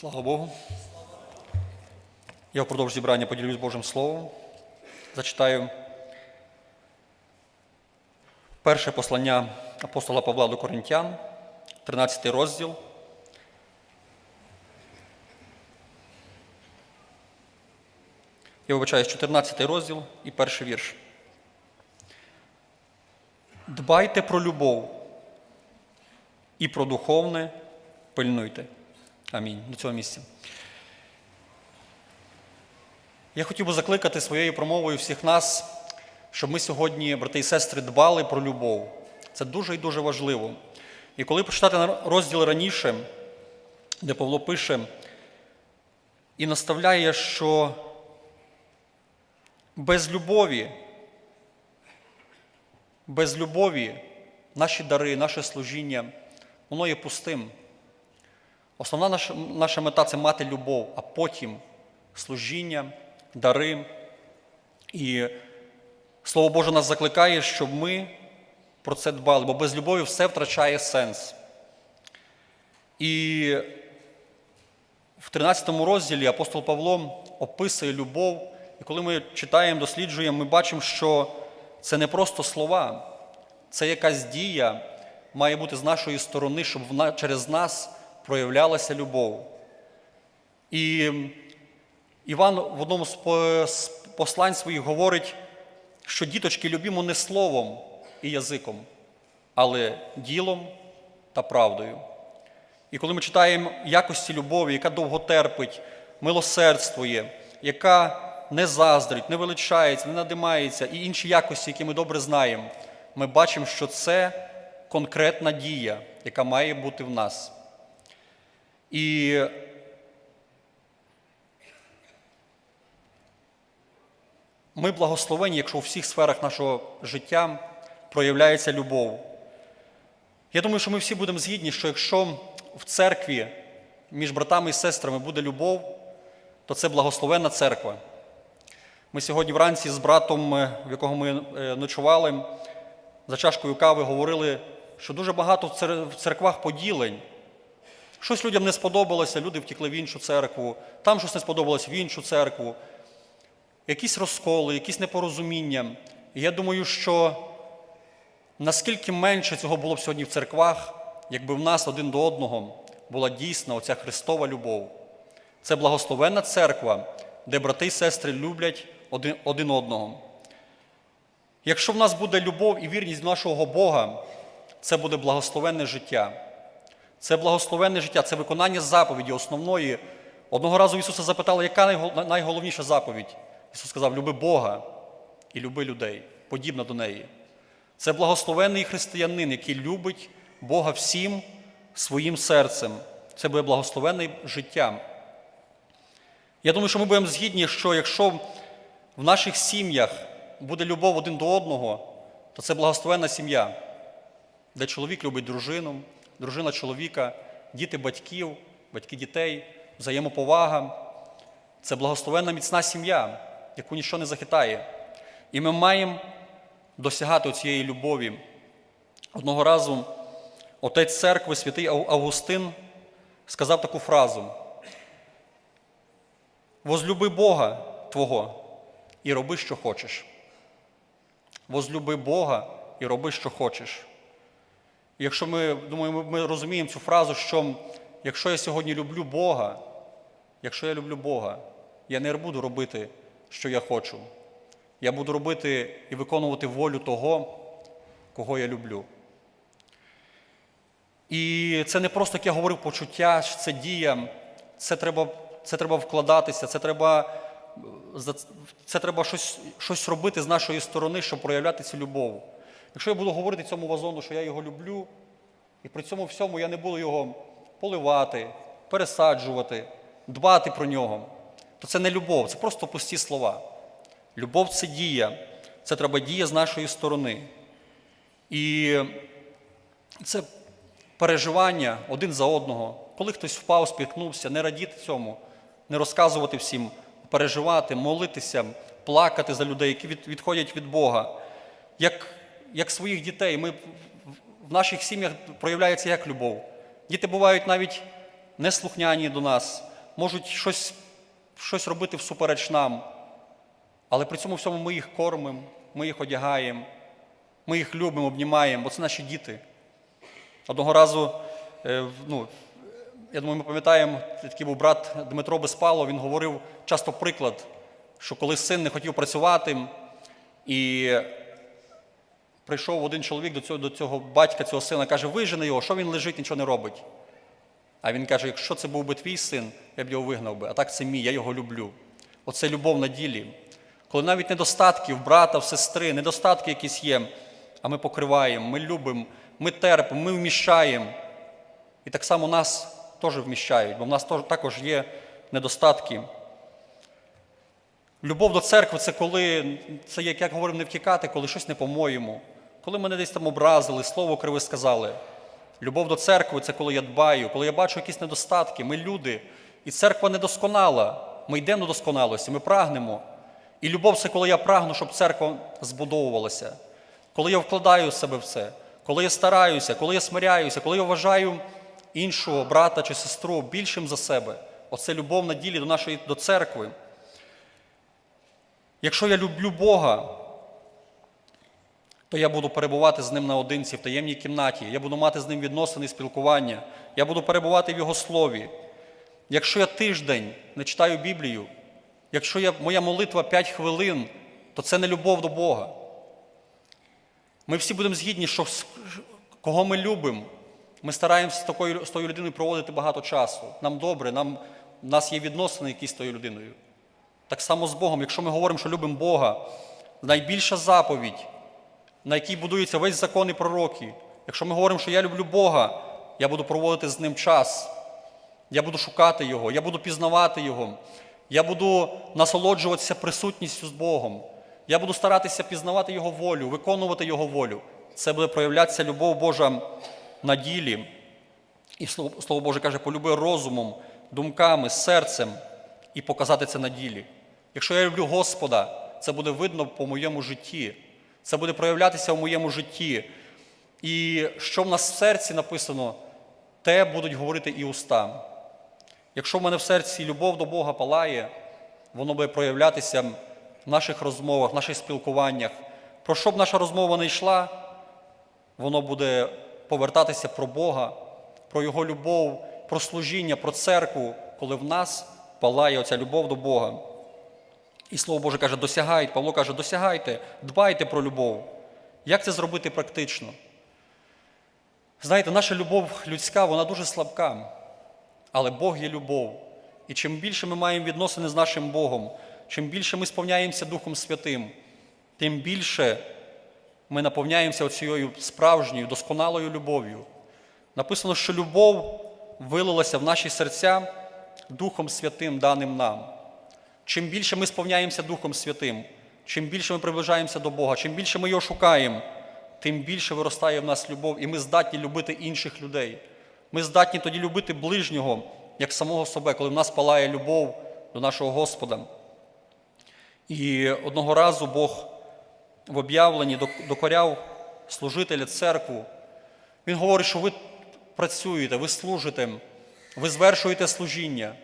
Слава Богу. Я впродовж зібрання поділюсь Божим Словом. Зачитаю перше послання апостола Павла до Коринтян, 13 розділ. Я вибачаюсь, 14 розділ і перший вірш. Дбайте про любов і про духовне пильнуйте. Амінь. До цього місця. Я хотів би закликати своєю промовою всіх нас, щоб ми сьогодні, брати і сестри, дбали про любов. Це дуже і дуже важливо. І коли почитати розділ раніше, де Павло пише і наставляє, що без любові, без любові наші дари, наше служіння, воно є пустим. Основна наша, наша мета це мати любов, а потім служіння, дари. І Слово Боже нас закликає, щоб ми про це дбали, бо без любові все втрачає сенс. І в 13 розділі апостол Павло описує любов, і коли ми читаємо, досліджуємо, ми бачимо, що це не просто слова, це якась дія має бути з нашої сторони, щоб через нас проявлялася любов. І Іван в одному з послань своїх говорить, що діточки любімо не словом і язиком, але ділом та правдою. І коли ми читаємо якості любові, яка довго терпить, милосердствує, яка не заздрить, не величається, не надимається, і інші якості, які ми добре знаємо, ми бачимо, що це конкретна дія, яка має бути в нас. І ми благословені, якщо у всіх сферах нашого життя проявляється любов. Я думаю, що ми всі будемо згідні, що якщо в церкві між братами і сестрами буде любов, то це благословенна церква. Ми сьогодні вранці з братом, в якого ми ночували, за чашкою кави говорили, що дуже багато в церквах поділень. Щось людям не сподобалося, люди втекли в іншу церкву, там щось не сподобалось в іншу церкву. Якісь розколи, якісь непорозуміння. Я думаю, що наскільки менше цього було б сьогодні в церквах, якби в нас один до одного була дійсна оця Христова любов. Це благословенна церква, де брати і сестри люблять один, один одного. Якщо в нас буде любов і вірність до нашого Бога, це буде благословенне життя. Це благословенне життя, це виконання заповіді основної. Одного разу Ісуса запитали, яка найголовніша заповідь? Ісус сказав: люби Бога і люби людей, подібно до неї. Це благословенний християнин, який любить Бога всім своїм серцем. Це буде благословенне життя. Я думаю, що ми будемо згідні, що якщо в наших сім'ях буде любов один до одного, то це благословенна сім'я, де чоловік любить дружину, дружина чоловіка, діти батьків, батьки дітей, взаємоповага. Це благословенна міцна сім'я, яку нічого не захитає. І ми маємо досягати цієї любові. Одного разу отець церкви, святий Августин, сказав таку фразу: Возлюби Бога Твого і роби, що хочеш. Возлюби Бога і роби, що хочеш. Якщо ми думаю, ми розуміємо цю фразу, що якщо я сьогодні люблю Бога, якщо я люблю Бога, я не буду робити, що я хочу. Я буду робити і виконувати волю того, кого я люблю. І це не просто, як я говорив, почуття, це дія, це треба це треба вкладатися, це треба це треба щось щось робити з нашої сторони, щоб проявляти цю любов. Якщо я буду говорити цьому вазону, що я його люблю, і при цьому всьому я не буду його поливати, пересаджувати, дбати про нього, то це не любов, це просто пусті слова. Любов це дія, це треба дія з нашої сторони. І це переживання один за одного. Коли хтось впав, спіткнувся, не радіти цьому, не розказувати всім, переживати, молитися, плакати за людей, які відходять від Бога. Як як своїх дітей, ми в наших сім'ях проявляється як любов. Діти бувають навіть неслухняні до нас, можуть щось, щось робити всупереч нам. Але при цьому всьому ми їх кормимо, ми їх одягаємо, ми їх любимо, обнімаємо, бо це наші діти. Одного разу, е, ну, я думаю, ми пам'ятаємо, такий був брат Дмитро Безпало, він говорив часто приклад, що коли син не хотів працювати, і прийшов один чоловік до цього, до цього батька, цього сина, каже, вижени його, що він лежить, нічого не робить. А він каже: якщо це був би твій син, я б його вигнав би, а так це мій, я його люблю. Оце любов на ділі. Коли навіть недостатки в брата, в сестри, недостатки якісь є, а ми покриваємо, ми любимо, ми терпимо, ми вміщаємо. І так само нас теж вміщають, бо в нас також є недостатки. Любов до церкви це коли, це як я говорив, не втікати, коли щось не по-моєму, коли мене десь там образили, слово криве сказали. Любов до церкви це коли я дбаю, коли я бачу якісь недостатки. Ми люди, і церква недосконала. Ми йдемо до досконалості, ми прагнемо. І любов це коли я прагну, щоб церква збудовувалася, коли я вкладаю себе в це, коли я стараюся, коли я смиряюся, коли я вважаю іншого брата чи сестру більшим за себе. Оце любов на ділі до нашої до церкви. Якщо я люблю Бога, то я буду перебувати з ним наодинці в таємній кімнаті, я буду мати з ним відносини і спілкування, я буду перебувати в Його слові. Якщо я тиждень не читаю Біблію, якщо я, моя молитва 5 хвилин, то це не любов до Бога. Ми всі будемо згідні, що кого ми любимо, ми стараємося з, такою, з тою людиною проводити багато часу. Нам добре, нам, у нас є відносини якісь з тою людиною. Так само з Богом, якщо ми говоримо, що любимо Бога, найбільша заповідь, на якій будується весь закон і пророки. Якщо ми говоримо, що я люблю Бога, я буду проводити з ним час, я буду шукати Його, я буду пізнавати Його, я буду насолоджуватися присутністю з Богом, я буду старатися пізнавати Його волю, виконувати Його волю. Це буде проявлятися любов Божа на ділі. І Слово Боже каже, полюби розумом, думками, серцем і показати це на ділі. Якщо я люблю Господа, це буде видно по моєму житті, це буде проявлятися в моєму житті. І що в нас в серці написано, те будуть говорити і уста. Якщо в мене в серці любов до Бога палає, воно буде проявлятися в наших розмовах, в наших спілкуваннях. Про що б наша розмова не йшла, воно буде повертатися про Бога, про Його любов, про служіння, про церкву, коли в нас палає оця любов до Бога. І Слово Боже каже, досягайте, Павло каже, досягайте, дбайте про любов. Як це зробити практично? Знаєте, наша любов людська, вона дуже слабка, але Бог є любов. І чим більше ми маємо відносини з нашим Богом, чим більше ми сповняємося Духом Святим, тим більше ми наповняємося оцією справжньою, досконалою любов'ю. Написано, що любов вилилася в наші серця Духом Святим, даним нам. Чим більше ми сповняємося Духом Святим, чим більше ми приближаємося до Бога, чим більше ми його шукаємо, тим більше виростає в нас любов, і ми здатні любити інших людей. Ми здатні тоді любити ближнього, як самого себе, коли в нас палає любов до нашого Господа. І одного разу Бог в об'явленні докоряв служителя церкву. Він говорить, що ви працюєте, ви служите, ви звершуєте служіння,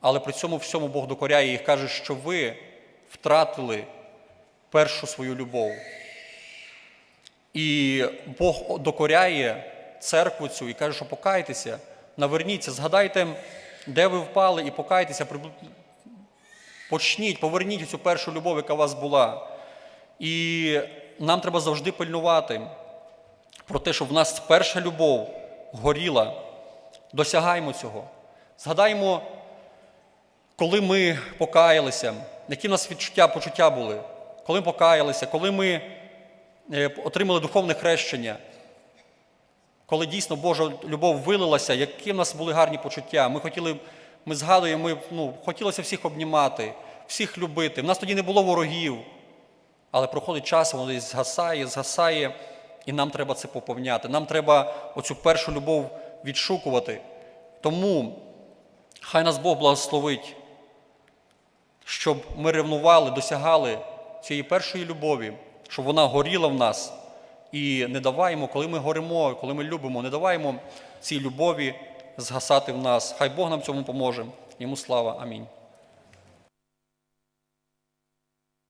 але при цьому всьому Бог докоряє і каже, що ви втратили першу свою любов. І Бог докоряє церкву цю і каже, що покайтеся, наверніться, згадайте, де ви впали, і покайтеся, почніть, поверніть цю першу любов, яка у вас була. І нам треба завжди пильнувати про те, щоб в нас перша любов горіла. Досягаємо цього. Згадаємо, коли ми покаялися, які в нас відчуття, почуття були, коли ми покаялися, коли ми е, отримали духовне хрещення, коли дійсно Божа любов вилилася, які в нас були гарні почуття. Ми хотіли, ми згадуємо, ми ну, хотілося всіх обнімати, всіх любити. В нас тоді не було ворогів. Але проходить час, воно десь згасає, згасає, і нам треба це поповняти. Нам треба оцю першу любов відшукувати. Тому хай нас Бог благословить, щоб ми ревнували, досягали цієї першої любові, щоб вона горіла в нас. І не даваємо, коли ми горимо, коли ми любимо, не даваємо цій любові згасати в нас. Хай Бог нам цьому поможе. Йому слава. Амінь.